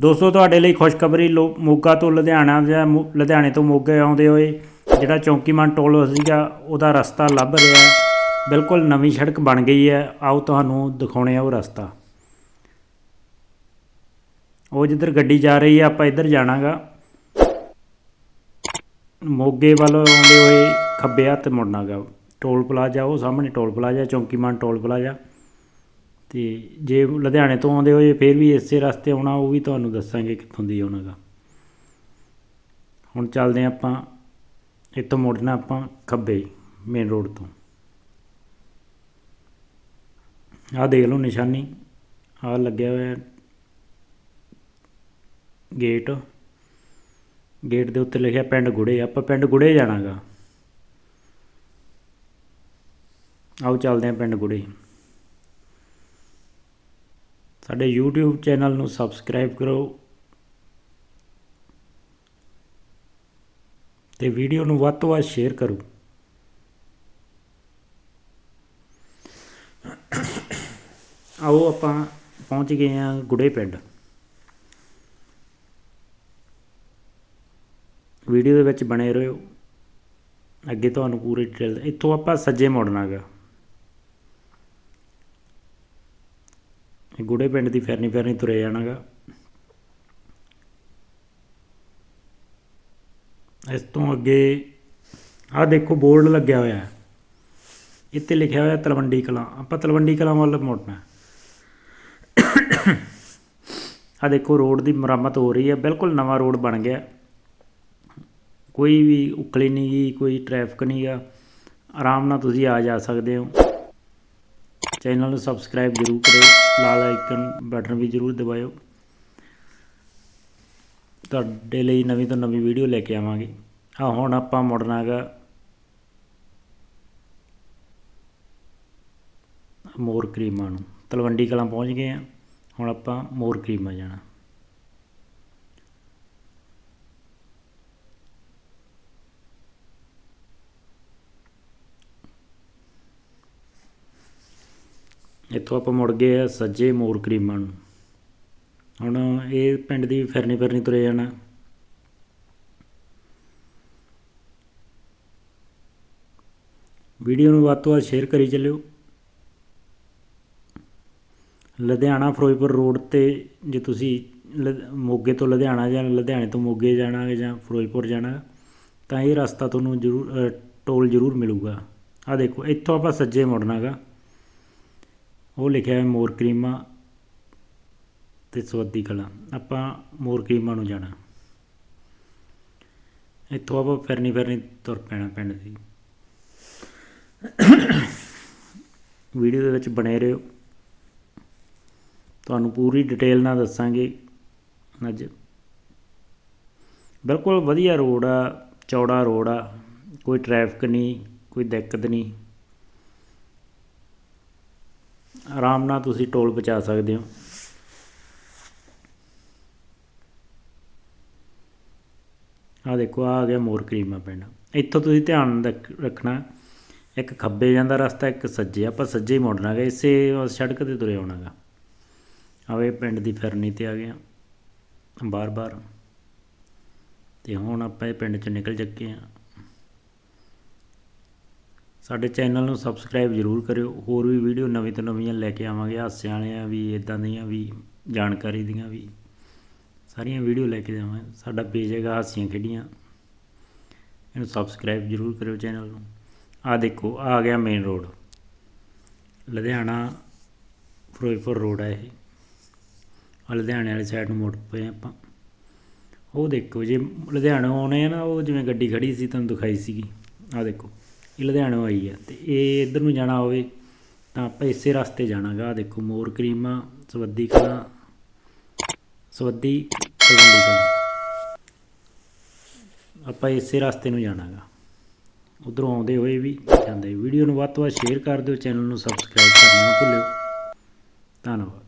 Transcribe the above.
ਦੋਸਤੋ, ਤੁਹਾਡੇ ਲਈ ਖੁਸ਼ਖਬਰੀ ਲੋ- ਮੋਗਾ ਤੋਂ ਲੁਧਿਆਣਾ ਜਾਂ ਮੋ- ਲੁਧਿਆਣੇ ਤੋਂ ਮੋਗੇ ਆਉਂਦੇ ਹੋਏ ਜਿਹੜਾ ਚੌਂਕੀਮਾਨ ਟੋਲ ਸੀਗਾ, ਉਹਦਾ ਰਸਤਾ ਲੱਭ ਰਿਹਾ ਬਿਲਕੁਲ ਨਵੀਂ ਸੜਕ ਬਣ ਗਈ ਹੈ। ਆਓ ਤੁਹਾਨੂੰ ਦਿਖਾਉਣੇ ਆ ਉਹ ਰਸਤਾ। ਉਹ ਜਿੱਧਰ ਗੱਡੀ ਜਾ ਰਹੀ ਹੈ, ਆਪਾਂ ਇੱਧਰ ਜਾਣਾਗਾ। ਮੋਗੇ ਵੱਲ ਆਉਂਦੇ ਹੋਏ ਖੱਬੇ ਹੱਥ ਮੁੜਨਾਗਾ। ਟੋਲ ਪਲਾਜ਼ਾ, ਉਹ ਸਾਹਮਣੇ toll plaza, Chowkimann toll plaza. ਤੇ ਜੇ ਲੁਧਿਆਣੇ ਤੋਂ ਆਉਂਦੇ ਹੋਏ ਫਿਰ ਵੀ ਇਸੇ ਰਸਤੇ ਆਉਣਾ, ਉਹ ਵੀ ਤੁਹਾਨੂੰ ਦੱਸਾਂਗੇ ਕਿੱਥੋਂ ਦੀ ਆਉਣਾਗਾ ਹੁਣ ਚੱਲਦੇ ਹਾਂ ਆਪਾਂ, ਇੱਥੋਂ ਮੁੜਨਾ ਆਪਾਂ ਖੱਬੇ ਮੇਨ ਰੋਡ ਤੋਂ। ਆਹ ਦੇਖ ਲਓ ਨਿਸ਼ਾਨੀ, ਆਹ ਲੱਗਿਆ ਹੋਇਆ ਗੇਟ ਗੇਟ ਦੇ ਉੱਤੇ ਲਿਖਿਆ ਪਿੰਡ ਗੁੜੇ, ਆਪਾਂ ਪਿੰਡ ਗੁੜੇ ਜਾਣਾਗਾ ਆਓ ਚੱਲਦੇ ਹਾਂ ਪਿੰਡ ਗੁੜੇ। ਸਾਡੇ YouTube ਚੈਨਲ ਨੂੰ ਸਬਸਕ੍ਰਾਈਬ ਕਰੋ ਤੇ ਵੀਡੀਓ ਨੂੰ ਵੱਧ ਤੋਂ ਵੱਧ ਸ਼ੇਅਰ ਕਰੋ। ਆਓ ਆਪਾਂ ਪਹੁੰਚ ਗਏ ਹਾਂ ਗੁੜੇ ਪਿੰਡ। ਵੀਡੀਓ ਦੇ ਵਿੱਚ ਬਣੇ ਰਹੋ। ਅੱਗੇ ਤੁਹਾਨੂੰ ਪੂਰੀ ਡਿਟੇਲ ਇੱਥੋਂ ਆਪਾਂ ਸੱਜੇ ਮੁੜਨਾਗਾ ਗੁੜੇ ਪਿੰਡ ਦੀ ਫੈਰਨੀ ਫੈਰਨੀ ਤੁਰੇ ਜਾਣਾਗਾ। ਇਸ ਤੋਂ ਅੱਗੇ ਆਹ ਦੇਖੋ ਬੋਰਡ ਲੱਗਿਆ ਹੋਇਆ। ਹੈ ਇੱਥੇ ਲਿਖਿਆ ਹੋਇਆ ਤਲਵੰਡੀ ਕਲਾਂ। ਆਪਾਂ ਤਲਵੰਡੀ ਕਲਾਂ ਵੱਲ ਮੁੜਨਾ। ਆਹ ਦੇਖੋ ਰੋਡ ਦੀ ਮੁਰੰਮਤ ਹੋ ਰਹੀ ਹੈ। ਬਿਲਕੁਲ ਨਵਾਂ ਰੋਡ ਬਣ ਗਿਆ। ਕੋਈ ਵੀ ਉਖਲੀ ਨਹੀਂ ਗੀ ਕੋਈ ਟ੍ਰੈਫਿਕ ਨਹੀਂ ਗਾ ਆਰਾਮ ਨਾਲ ਤੁਸੀਂ ਆ ਜਾ ਸਕਦੇ ਹੋ। ਚੈਨਲ ਨੂੰ ਸਬਸਕ੍ਰਾਈਬ ਜ਼ਰੂਰ ਕਰਿਓ ਲਾਲ ਆਈਕਨ ਬਟਨ ਵੀ ਜ਼ਰੂਰ ਦਬਾਇਓ। ਤੁਹਾਡੇ ਲਈ ਨਵੀਂ ਤੋਂ ਨਵੀਂ ਵੀਡੀਓ ਲੈ ਕੇ ਆਵਾਂਗੇ। ਆ ਹੁਣ ਆਪਾਂ ਮੁੜਨਾ ਗਾ ਮੋਰ ਕਰੀਮਾਂ ਨੂੰ। ਤਲਵੰਡੀ ਕਲਾਂ ਪਹੁੰਚ ਗਏ ਆ। ਹੁਣ ਆਪਾਂ ਮੋਰ ਕਰੀਮਾਂ ਜਾਣਾ। ਇੱਥੋਂ ਆਪਾਂ ਮੁੜ ਗਏ ਆ ਸੱਜੇ ਮੋਰ ਕਰੀਮਾਂ ਨੂੰ। ਹੁਣ ਇਹ ਪਿੰਡ ਦੀ ਫਿਰਨੀ ਫਿਰਨੀ ਤੁਰੇ ਜਾਣਾ। ਵੀਡੀਓ ਨੂੰ ਵੱਧ ਤੋਂ ਵੱਧ ਸ਼ੇਅਰ ਕਰੀ ਚੱਲਿਓ। ਲੁਧਿਆਣਾ ਫਿਰੋਜ਼ਪੁਰ ਰੋਡ ਤੇ ਜੇ ਤੁਸੀਂ ਲੁ- ਮੋਗੇ ਤੋਂ ਲੁਧਿਆਣਾ ਜਾਂ ਲੁਧਿਆਣੇ ਤੋਂ ਮੋਗੇ ਜਾਣਾ ਜਾਂ ਫਿਰੋਜ਼ਪੁਰ ਜਾਣਾ, ਤਾਂ ਇਹ ਰਸਤਾ ਤੁਹਾਨੂੰ ਜ਼ਰੂਰ ਟੋਲ ਜ਼ਰੂਰ ਮਿਲੂਗਾ। ਆ ਦੇਖੋ, ਇੱਥੋਂ ਆਪਾਂ ਸੱਜੇ ਮੁੜਨਾਗਾ। ਉਹ ਲਿਖਿਆ ਹੈ ਮੋਰ ਕਰੀਮਾ ਤੇ ਸਵਾਦੀ ਕਲਾ। ਆਪਾਂ ਮੋਰ ਕਰੀਮਾ ਨੂੰ ਜਾਣਾ। ਇੱਥੋਂ ਆਪਾਂ ਫਿਰਨੀ ਫਿਰਨੀ ਤੁਰ ਪੈਣਾ ਪਿੰਡ ਦੀ। ਵੀਡੀਓ ਦੇ ਵਿੱਚ ਬਣੇ ਰਹੋ। ਤੁਹਾਨੂੰ ਪੂਰੀ ਡਿਟੇਲ ਨਾਲ ਦੱਸਾਂਗੇ ਅੱਜ। ਬਿਲਕੁਲ ਵਧੀਆ ਰੋਡ ਆ, ਚੌੜਾ ਰੋਡ ਆ। ਕੋਈ ਟ੍ਰੈਫਿਕ ਨਹੀਂ, ਕੋਈ ਦਿੱਕਤ ਨਹੀਂ। ਆਰਾਮ ਨਾਲ ਤੁਸੀਂ ਟੋਲ ਬਚਾ ਸਕਦੇ ਹੋ। ਆ ਦੇਖੋ ਆ ਗਿਆ ਮੋਰ ਕਰੀਮਾ ਪਿੰਡ। ਇੱਥੋਂ ਤੁਸੀਂ ਧਿਆਨ ਰੱਖ- ਰੱਖਣਾ, ਇੱਕ ਖੱਬੇ ਜਾਂਦਾ ਰਸਤਾ, ਇੱਕ ਸੱਜੇ। ਆਪਾਂ ਸੱਜੇ ਹੀ ਮੁੜਨਾ ਗਾ ਇਸੇ ਸੜਕ ਤੇ ਤੁਰੇ ਆਉਣਾਗਾ ਆਵੇ ਪਿੰਡ ਦੀ ਫਿਰਨੀ ਤੇ ਆ ਗਏ ਬਾਰ-ਬਾਰ। ਤੇ ਹੁਣ ਆਪਾਂ ਇਹ ਪਿੰਡ ਚ ਨਿਕਲ ਚੱਕੇ ਆ ਸਾਡੇ ਚੈਨਲ ਨੂੰ ਸਬਸਕ੍ਰਾਈਬ ਜ਼ਰੂਰ ਕਰਿਓ। ਹੋਰ ਵੀ ਵੀਡੀਓ ਨਵੀਂ ਤੋਂ ਨਵੀਆਂ ਲੈ ਕੇ ਆਵਾਂਗੇ। ਹਾਸਿਆਂ ਵਾਲੀਆਂ ਵੀ ਇਦਾਂ ਦੀਆਂ ਵੀ, ਜਾਣਕਾਰੀ ਦੀਆਂ ਵੀ। ਸਾਰੀਆਂ ਵੀਡੀਓ ਲੈ ਕੇ ਜਾਵਾਂਗੇ ਸਾਡਾ ਪੇਜ ਹੈਗਾ ਹਾਸੀਆਂ ਖੇਡੀਆਂ। ਇਹਨੂੰ ਸਬਸਕ੍ਰਾਈਬ ਜ਼ਰੂਰ ਕਰਿਓ ਚੈਨਲ ਨੂੰ। ਆ ਦੇਖੋ ਆ ਗਿਆ main road Ludhiana Ferozepur road ਹੈ ਇਹ। ਆਹ ਲੁਧਿਆਣੇ ਵਾਲੀ ਸਾਈਡ ਨੂੰ ਮੁੜ ਪਏ ਆਪਾਂ। ਉਹ ਦੇਖੋ, ਜੇ ਲੁਧਿਆਣੋਂ ਆਉਣੇ ਆ ਨਾ, ਉਹ ਜਿਵੇਂ ਗੱਡੀ ਖੜੀ ਸੀ, ਤੁਹਾਨੂੰ ਦਿਖਾਈ ਸੀਗੀ। ਆ ਦੇਖੋ। ਇਹ ਲੁਧਿਆਣੋਂ ਆਈ ਆ ਤੇ ਇਹ ਇੱਧਰ ਨੂੰ ਜਾਣਾ ਹੋਵੇ ਤਾਂ ਆਪਾਂ ਇਸੇ ਰਸਤੇ ਜਾਣਾਗਾ। ਆ ਦੇਖੋ, ਮੋਰ ਕਰੀਮਾ, ਸਵੱਦੀ ਕਲਾਂ, ਸਵੱਦੀ ਤਲਵੰਡੀ ਕਲਾਂ। ਆਪਾਂ ਇਸੇ ਰਸਤੇ ਨੂੰ ਜਾਣਾਗਾ। ਉਧਰੋਂ ਆਉਂਦੇ ਹੋਏ ਵੀ ਜਾਂਦੇ। ਵੀਡੀਓ ਨੂੰ ਵੱਧ ਤੋਂ ਵੱਧ ਸ਼ੇਅਰ ਕਰ ਦਿਓ, ਚੈਨਲ ਨੂੰ ਸਬਸਕ੍ਰਾਈਬ ਕਰਨਾ ਨਾ ਭੁੱਲਿਓ। ਧੰਨਵਾਦ।